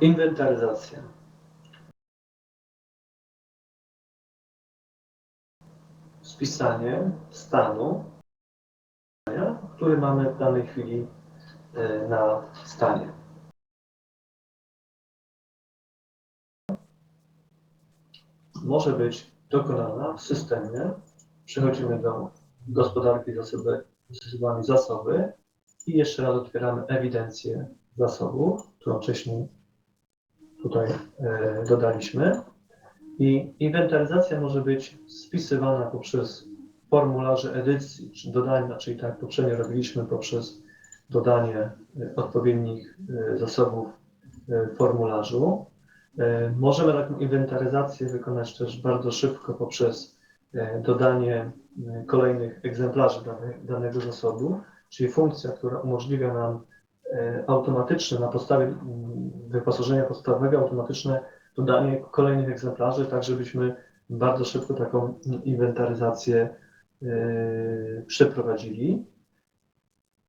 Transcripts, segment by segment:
Inwentaryzacja. Spisanie stanu, który mamy w danej chwili e, na stanie. Może być dokonana w systemie. Przechodzimy do gospodarki zasoby, zasobami zasoby i jeszcze raz otwieramy ewidencję zasobów, którą wcześniej tutaj e, dodaliśmy. I inwentaryzacja może być spisywana poprzez formularze edycji, czy dodania, czyli tak poprzednio robiliśmy poprzez dodanie e, odpowiednich e, zasobów w formularzu. Możemy taką inwentaryzację wykonać też bardzo szybko poprzez dodanie kolejnych egzemplarzy dane, danego zasobu, czyli funkcja, która umożliwia nam automatyczne na podstawie mm, wyposażenia podstawowego automatyczne dodanie kolejnych egzemplarzy, tak żebyśmy bardzo szybko taką inwentaryzację e, przeprowadzili.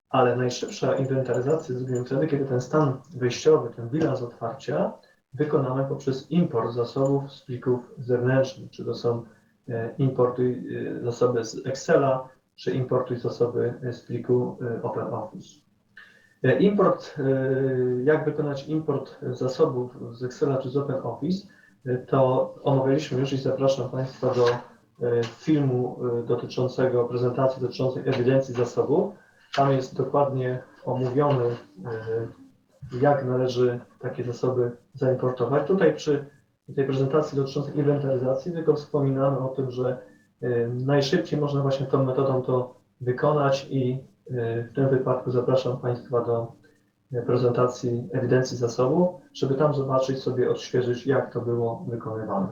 Ale najszybsza inwentaryzacja zrobimy wtedy, kiedy ten stan wejściowy, ten bilans otwarcia wykonamy poprzez import zasobów z plików zewnętrznych, czy to są e, importuj e, zasoby z Excela, czy importuj zasoby z pliku e, OpenOffice. E, Import, e, jak wykonać import zasobów z Excela czy z OpenOffice, e, to omawialiśmy już i zapraszam Państwa do filmu dotyczącego prezentacji dotyczącej ewidencji zasobów. Tam jest dokładnie omówiony, jak należy takie zasoby zaimportować. Tutaj przy tej prezentacji dotyczącej inwentaryzacji tylko wspominamy o tym, że najszybciej można właśnie tą metodą to wykonać i w tym wypadku zapraszam Państwa do e, prezentacji ewidencji zasobów, żeby tam zobaczyć sobie, odświeżyć, jak to było wykonywane.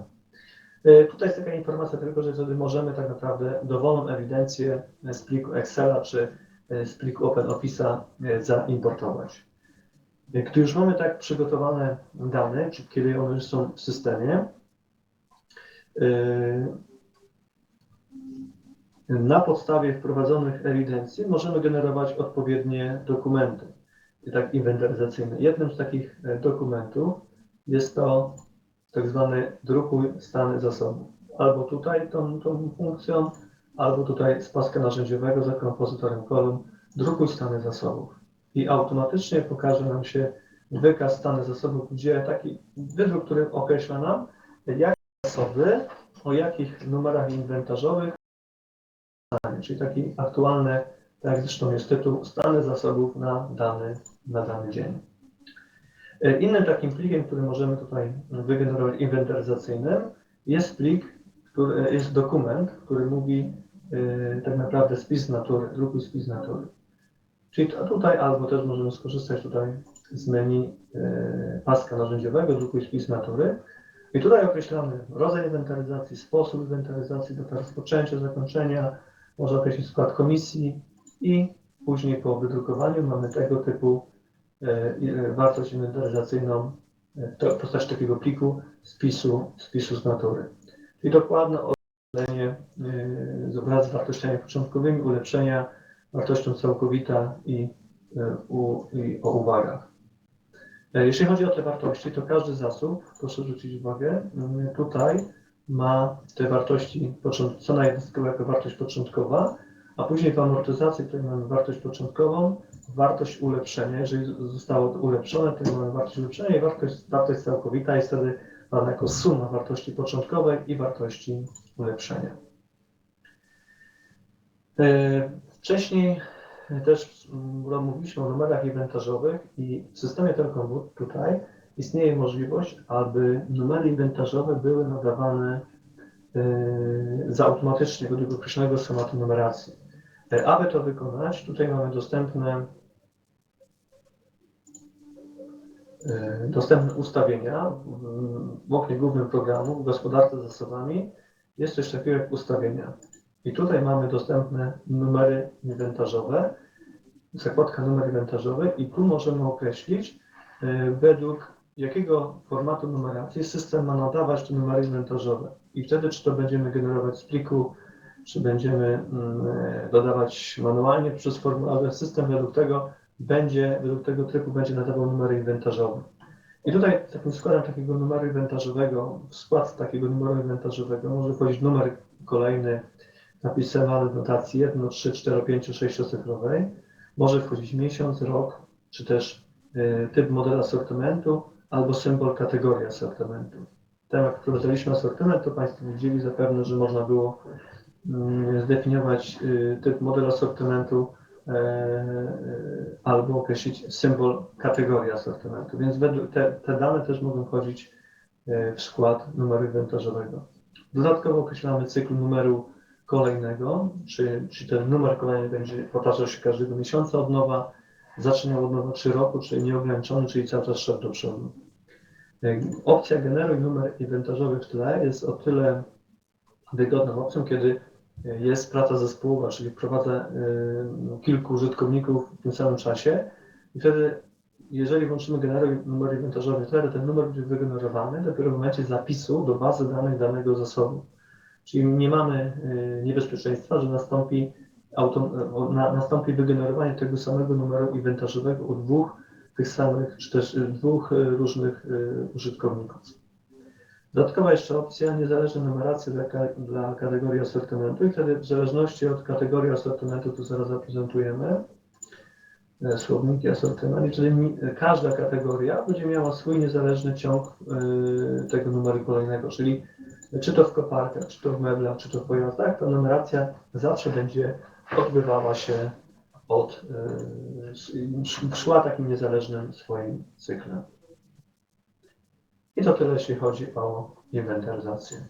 E, Tutaj jest taka informacja tylko, że wtedy możemy tak naprawdę dowolną ewidencję z pliku Excela czy e, z pliku OpenOffice'a e, zaimportować. E, Gdy już mamy tak przygotowane dane, czy kiedy one już są w systemie, e, na podstawie wprowadzonych ewidencji możemy generować odpowiednie dokumenty, tak inwentaryzacyjne. Jednym z takich e, dokumentów jest to tak zwany drukuj stany zasobów. Albo tutaj tą, tą funkcją, albo tutaj z paska narzędziowego za kompozytorem kolumn drukuj stany zasobów. I automatycznie pokaże nam się wykaz stany zasobów, gdzie taki wydruk, który określa nam, jakie zasoby, o jakich numerach inwentarzowych czyli taki aktualny, tak jak zresztą jest tytuł, stany zasobów na dany, na dany dzień. E, Innym takim plikiem, który możemy tutaj wygenerować inwentaryzacyjnym, jest plik, który, jest dokument, który mówi e, tak naprawdę spis natury, drukuj spis natury. Czyli to tutaj albo też możemy skorzystać tutaj z menu e, paska narzędziowego, drukuj spis natury. I tutaj określamy rodzaj inwentaryzacji, sposób inwentaryzacji, data rozpoczęcia, zakończenia, może określić skład komisji i później po wydrukowaniu mamy tego typu e, e, wartość inwentaryzacyjną e, to w postaci takiego pliku spisu, spisu z natury. Czyli dokładne odzwierciedlenie e, wraz z wartościami początkowymi, ulepszenia wartością całkowita i, u, i o uwagach. Jeśli chodzi o te wartości, to każdy zasób, proszę zwrócić uwagę, tutaj ma te wartości, począt- co na jednostkę jako wartość początkowa, a później w amortyzacji, której mamy wartość początkową, wartość ulepszenia. Jeżeli zostało to ulepszone, to mamy wartość ulepszenia i wartość, wartość całkowita jest wtedy dana jako suma wartości początkowej i wartości ulepszenia. E, Wcześniej też mówiliśmy o numerach inwentarzowych i w systemie Telkomut tutaj istnieje możliwość, aby numery inwentarzowe były nadawane e, za automatycznie według określonego schematu numeracji. E, Aby to wykonać, tutaj mamy dostępne e, dostępne ustawienia w- oknie głównym programu w gospodarce zasobami jest coś takiego jak ustawienia. I tutaj mamy dostępne numery inwentarzowe, zakładka numer inwentarzowy i tu możemy określić według jakiego formatu numeracji system ma nadawać te numery inwentarzowe. I wtedy czy to będziemy generować z pliku, czy będziemy mm, e, dodawać manualnie przez formularze, system według tego będzie, według tego trybu będzie nadawał numery inwentarzowe. I tutaj takim składem takiego numeru inwentarzowego, w skład takiego numeru inwentarzowego może wchodzić numer kolejny napisany w notacji 1, 3, 4, 5, 6 cyfrowej. Może wchodzić miesiąc, rok, czy też y, typ model asortymentu albo symbol kategorii asortymentu. Temat, jak wprowadzaliśmy asortyment, to Państwo widzieli zapewne, że można było mm, zdefiniować y, typ model asortymentu e, e, albo określić symbol kategorii asortymentu. Więc te, dane też mogą wchodzić e, w skład numeru inwentarzowego. Dodatkowo określamy cykl numeru kolejnego, czy, czy ten numer kolejny będzie powtarzał się każdego miesiąca od nowa, zaczynał od nowa 3 roku, czyli nieograniczony, czyli cały czas szedł do przodu. E, Opcja generuj numer inwentarzowy w tle jest o tyle wygodną opcją, kiedy e, jest praca zespołowa, czyli wprowadza e, no, kilku użytkowników w tym samym czasie i wtedy, jeżeli włączymy generuj numer inwentarzowy w tle, to ten numer będzie wygenerowany dopiero w momencie zapisu do bazy danych danego zasobu. Czyli nie mamy niebezpieczeństwa, że nastąpi, auto, nastąpi wygenerowanie tego samego numeru inwentarzowego u dwóch tych samych, czy też dwóch y, różnych y, użytkowników. Dodatkowa jeszcze opcja niezależna numeracja dla, dla kategorii asortymentu. I wtedy w zależności od kategorii asortymentu, tu zaraz zaprezentujemy, e, słowniki asortymentu, czyli każda kategoria będzie miała swój niezależny ciąg tego numeru kolejnego, czyli czy to w koparkach, czy to w meblach, czy to w pojazdach, ta numeracja zawsze będzie odbywała się od, y, szła takim niezależnym swoim cyklem. I to tyle, jeśli chodzi o inwentaryzację.